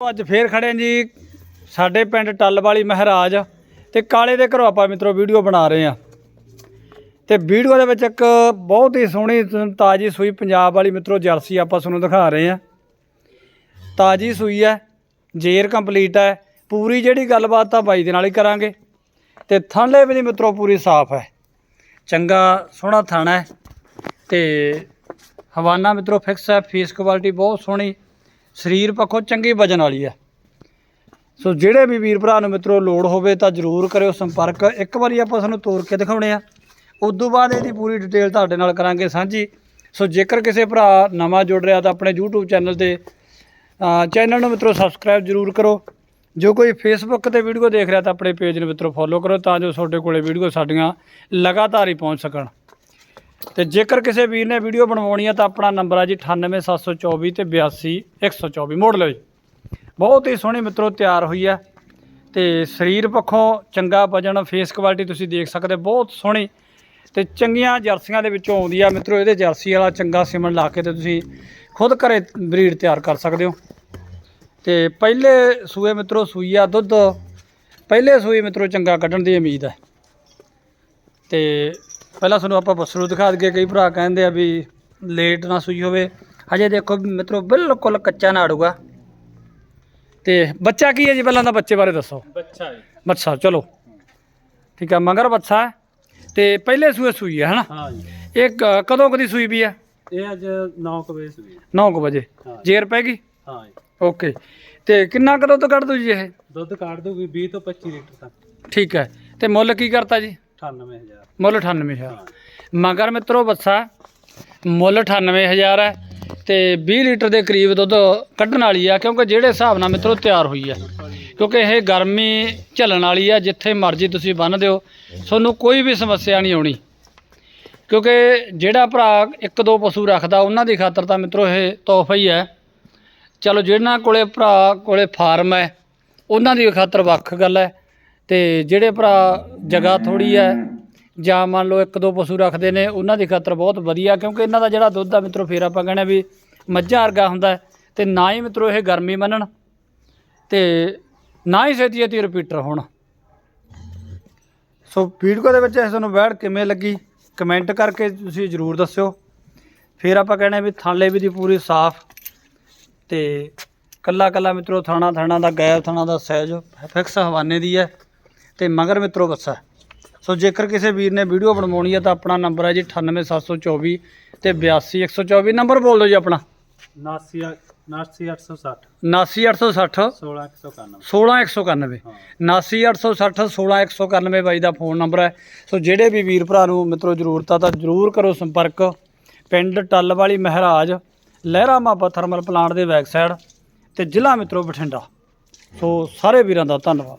ਅੱਜ ਫੇਰ ਖੜੇ ਹਾਂ ਜੀ, ਸਾਡੇ ਪਿੰਡ ਟੱਲ ਵਾਲੀ ਮਹਾਰਾਜ ਤੇ ਕਾਲੇ ਦੇ ਘਰੋਂ ਆਪਾਂ ਮਿੱਤਰੋ ਵੀਡੀਓ ਬਣਾ ਰਹੇ ਆ ਤੇ ਵੀਡੀਓ ਦੇ ਵਿੱਚ ਇੱਕ ਬਹੁਤ ਹੀ ਸੋਹਣੀ ਤਾਜੀ ਸੂਈ ਪੰਜਾਬ ਵਾਲੀ ਮਿੱਤਰੋ ਜਰਸੀ ਆਪਾਂ ਤੁਹਾਨੂੰ ਦਿਖਾ ਰਹੇ ਆ ਤਾਜੀ ਸੂਈ ਹੈ, ਜੇਰ ਕੰਪਲੀਟ ਹੈ, ਪੂਰੀ ਜਿਹੜੀ ਗੱਲਬਾਤ ਆ ਬਾਈ ਦੇ ਨਾਲ ਹੀ ਕਰਾਂਗੇ। ਤੇ ਥਣਲੇ ਵੀ ਦੀ ਮਿੱਤਰੋ ਪੂਰੀ ਸਾਫ਼ ਹੈ। ਚੰਗਾ ਸੋਹਣਾ ਥਾਣਾ ਹੈ। ਤੇ ਹਵਾਨਾ ਮਿੱਤਰੋ ਫਿਕਸ ਹੈ, ਫੀਸ ਕੁਆਲਿਟੀ ਬਹੁਤ ਸੋਹਣੀ। ਸਰੀਰ ਪੱਖੋਂ ਚੰਗੀ ਵਜਨ ਵਾਲੀ ਹੈ। ਸੋ ਜਿਹੜੇ ਵੀ ਵੀਰ ਭਰਾ ਨੂੰ ਮਿੱਤਰੋ ਲੋੜ ਹੋਵੇ ਤਾਂ ਜਰੂਰ ਕਰਿਓ ਸੰਪਰਕ। ਇੱਕ ਵਾਰੀ ਆਪਾਂ ਤੁਹਾਨੂੰ ਤੋਰ ਕੇ ਦਿਖਾਉਣੇ ਆ। ਉਸ ਤੋਂ ਬਾਅਦ ਇਹਦੀ ਪੂਰੀ ਡਿਟੇਲ ਤੁਹਾਡੇ ਨਾਲ ਕਰਾਂਗੇ ਸਾਂਝੀ। ਸੋ ਜੇਕਰ ਕਿਸੇ ਭਰਾ ਨਵਾਂ ਜੁੜ ਰਿਹਾ ਤਾਂ ਆਪਣੇ YouTube ਚੈਨਲ ਤੇ ਚੈਨਲ ਨੂੰ ਮਿੱਤਰੋ ਸਬਸਕ੍ਰਾਈਬ ਜਰੂਰ ਕਰੋ। ਜੋ ਕੋਈ ਫੇਸਬੁੱਕ ਤੇ ਵੀਡੀਓ ਦੇਖ ਰਿਹਾ ਤਾਂ ਆਪਣੇ ਪੇਜ ਨੂੰ ਮਿੱਤਰੋ ਫੋਲੋ ਕਰੋ ਤਾਂ ਜੋ ਤੁਹਾਡੇ ਕੋਲੇ ਵੀਡੀਓ ਸਾਡੀਆਂ ਲਗਾਤਾਰ ਹੀ ਪਹੁੰਚ ਸਕਣ। ਤੇ ਜੇਕਰ ਕਿਸੇ ਵੀਰ ਨੇ ਵੀਡੀਓ ਬਣਵਾਉਣੀ ਹੈ ਤਾਂ ਆਪਣਾ ਨੰਬਰ ਹੈ ਜੀ 98724 ਤੇ 82124 ਮੋੜ ਲਓ ਜੀ। ਬਹੁਤ ਹੀ ਸੋਹਣੀ ਮਿੱਤਰੋ, ਤਿਆਰ ਹੋਈ ਹੈ ਤੇ ਸਰੀਰ ਪੱਖੋਂ ਚੰਗਾ ਵਜਨ ਫੇਸ ਕੁਆਲਿਟੀ ਤੁਸੀਂ ਦੇਖ ਸਕਦੇ, ਬਹੁਤ ਸੋਹਣੀ। ਤੇ ਚੰਗੀਆਂ ਜਰਸੀਆਂ ਦੇ ਵਿੱਚੋਂ ਆਉਂਦੀ ਆ ਮਿੱਤਰੋ, ਇਹਦੇ ਜਰਸੀ ਵਾਲਾ ਚੰਗਾ ਸਿਮਣ ਲਾ ਕੇ ਤੇ ਤੁਸੀਂ ਖੁਦ ਘਰੇ ਬਰੀਡ ਤਿਆਰ ਕਰ ਸਕਦੇ ਹੋ। ਤੇ ਪਹਿਲੇ ਸੂਏ ਮਿੱਤਰੋ ਸੂਈਆ ਦੁੱਧ। ਪਹਿਲੇ ਸੂਏ ਮਿੱਤਰੋ, ਚੰਗਾ ਕੱਢਣ ਦੀ ਉਮੀਦ ਹੈ। ਤੇ ਪਹਿਲਾਂ ਤੁਹਾਨੂੰ ਆਪਾਂ ਬਸਰੂ ਦਿਖਾ ਦਈਏ ਕਈ ਭਰਾ ਕਹਿੰਦੇ ਆ ਵੀ ਲੇਟ ਨਾ ਸੂਈ ਹੋਵੇ। ਹਜੇ ਦੇਖੋ ਮਿੱਤਰੋ ਬਿਲਕੁਲ ਕੱਚਾ ਨਾੜੂਗਾ। ਤੇ ਬੱਚਾ ਕੀ ਹੈ ਜੀ ਪਹਿਲਾਂ ਤਾਂ ਬੱਚੇ ਬਾਰੇ ਦੱਸੋ। ਬੱਚਾ ਹੈ ਬੱਚਾ ਚਲੋ। ਠੀਕ ਹੈ ਮਗਰ ਬੱਚਾ ਤੇ ਪਹਿਲੇ ਸੂਏ ਸੂਈ ਹੈ ਹਨਾ? ਹਾਂ ਜੀ। ਇਹ ਕ- ਕਦੋਂ ਕਦੀ ਸੂਈ ਵੀ ਹੈ? ਇਹ ਅੱਜ 9 ਵਜੇ ਸੂਈ 9 ਵਜੇ। ਹਾਂ। ਜੇਰ ਪੈ ਗਈ? ਹਾਂ ਜੀ। ਓਕੇ। ਤੇ ਕਿੰਨਾ ਕਦੋਂ ਤੋਂ ਕੱਢ ਦੂ ਜੀ ਇਹ? ਦੁੱਧ ਕਾੜ ਦੂਗੀ 20 ਤੋਂ 25 ਲੀਟਰ ਤੱਕ। ਠੀਕ ਹੈ। ਤੇ ਮੁੱਲ ਕੀ ਕਰਤਾ ਜੀ? 98000 ਮੁੱਲ 98000 ਹਾਂ ਮਗਰ ਮਿੱਤਰੋ ਬੱਸਾ, ਮੁੱਲ 98000 ਹੈ ਤੇ 20 ਲੀਟਰ ਦੇ ਕਰੀਬ ਦੁੱਧ ਕੱਢਣ ਵਾਲੀ ਆ, ਕਿਉਂਕਿ ਜਿਹੜੇ ਹਿਸਾਬ ਨਾਲ ਮਿੱਤਰੋ ਤਿਆਰ ਹੋਈ ਆ, ਕਿਉਂਕਿ ਇਹ ਗਰਮੀ ਝੱਲਣ ਵਾਲੀ ਆ, ਜਿੱਥੇ ਮਰਜ਼ੀ ਤੁਸੀਂ ਬੰਨ ਦਿਓ, ਤੁਹਾਨੂੰ ਕੋਈ ਵੀ ਸਮੱਸਿਆ ਨਹੀਂ ਆਉਣੀ। ਕਿਉਂਕਿ ਜਿਹੜਾ ਭਰਾ ਇੱਕ ਦੋ ਪਸ਼ੂ ਰੱਖਦਾ, ਉਹਨਾਂ ਦੀ ਖਾਤਰ ਤਾਂ ਮਿੱਤਰੋ ਇਹ ਤੋਹਫਾ ਹੀ ਹੈ। ਚਲੋ, ਜਿਹਨਾਂ ਕੋਲੇ ਭਰਾ ਕੋਲੇ ਫਾਰਮ ਹੈ, ਉਹਨਾਂ ਦੀ ਖਾਤਰ ਵੱਖ ਗੱਲ ਹੈ। ਤੇ ਜਿਹੜੇ ਭਰਾ ਜਗ੍ਹਾ ਥੋੜੀ ਹੈ, ਜਾਂ ਮੰਨ ਲਓ ਇੱਕ ਦੋ ਪਸ਼ੂ ਰੱਖਦੇ ਨੇ, ਉਹਨਾਂ ਦੀ ਖਾਤਰ ਬਹੁਤ ਵਧੀਆ, ਕਿਉਂਕਿ ਇਹਨਾਂ ਦਾ ਜਿਹੜਾ ਦੁੱਧ ਆ ਮਿੱਤਰੋ, ਫੇਰ ਆਪਾਂ ਕਹਿੰਦੇ ਵੀ ਮੱਝਾਂ ਵਰਗਾ ਹੁੰਦਾ ਹੈ, ਤੇ ਨਾ ਹੀ ਮਿੱਤਰੋ ਇਹ ਗਰਮੀ ਮੰਨਣ, ਤੇ ਨਾ ਹੀ ਛੇਤੀ ਛੇਤੀ ਰਿਪੀਟਰ ਹੋਣ। ਸੋ ਵੀਡੀਓ ਦੇ ਵਿੱਚ ਇਹ ਤੁਹਾਨੂੰ ਬੈਠ ਕਿਵੇਂ ਲੱਗੀ ਕਮੈਂਟ ਕਰਕੇ ਤੁਸੀਂ ਜਰੂਰ ਦੱਸਿਓ। ਫਿਰ ਆਪਾਂ ਕਹਿੰਦੇ ਵੀ ਥਾਲੇ ਵੀ ਦੀ ਪੂਰੀ ਸਾਫ਼, ਤੇ ਕੱਲਾ ਕੱਲਾ ਮਿੱਤਰੋ ਥਾਣਾ ਥਾਣਾ ਦਾ ਗੈਪ ਥਾਣਾ ਦਾ ਸਾਈਜ਼ ਫਿਕਸ ਹਵਾਨੇ ਦੀ ਹੈ। ਤੇ ਮਗਰ ਮਿੱਤਰੋ ਬੱਸਾ। ਸੋ ਜੇਕਰ ਕਿਸੇ ਵੀਰ ਨੇ ਵੀਡੀਓ ਬਣਵਾਉਣੀ ਹੈ ਤਾਂ ਆਪਣਾ ਨੰਬਰ ਹੈ ਜੀ 98724 ਤੇ 82124 ਨੰਬਰ ਬੋਲ ਦਿਓ ਜੀ ਆਪਣਾ। 79 860 79860 16191 16191 ਹਾਂ। 79860 16191 ਬਾਈ ਦਾ ਫੋਨ ਨੰਬਰ ਹੈ। ਸੋ ਜਿਹੜੇ ਵੀ ਵੀਰ ਭਰਾ ਨੂੰ ਮਿੱਤਰੋ ਜ਼ਰੂਰਤ ਆ ਤਾਂ ਜ਼ਰੂਰ ਕਰੋ ਸੰਪਰਕ। ਪਿੰਡ ਟੱਲ ਵਾਲੀ ਮਹਾਰਾਜ ਲਹਿਰਾ ਮਾਪਾ ਥਰਮਲ ਪਲਾਂਟ ਦੇ ਬੈਕ ਸਾਈਡ ਤੇ ਜ਼ਿਲ੍ਹਾ ਮਿੱਤਰੋ ਬਠਿੰਡਾ। ਸੋ ਸਾਰੇ ਵੀਰਾਂ ਦਾ ਧੰਨਵਾਦ।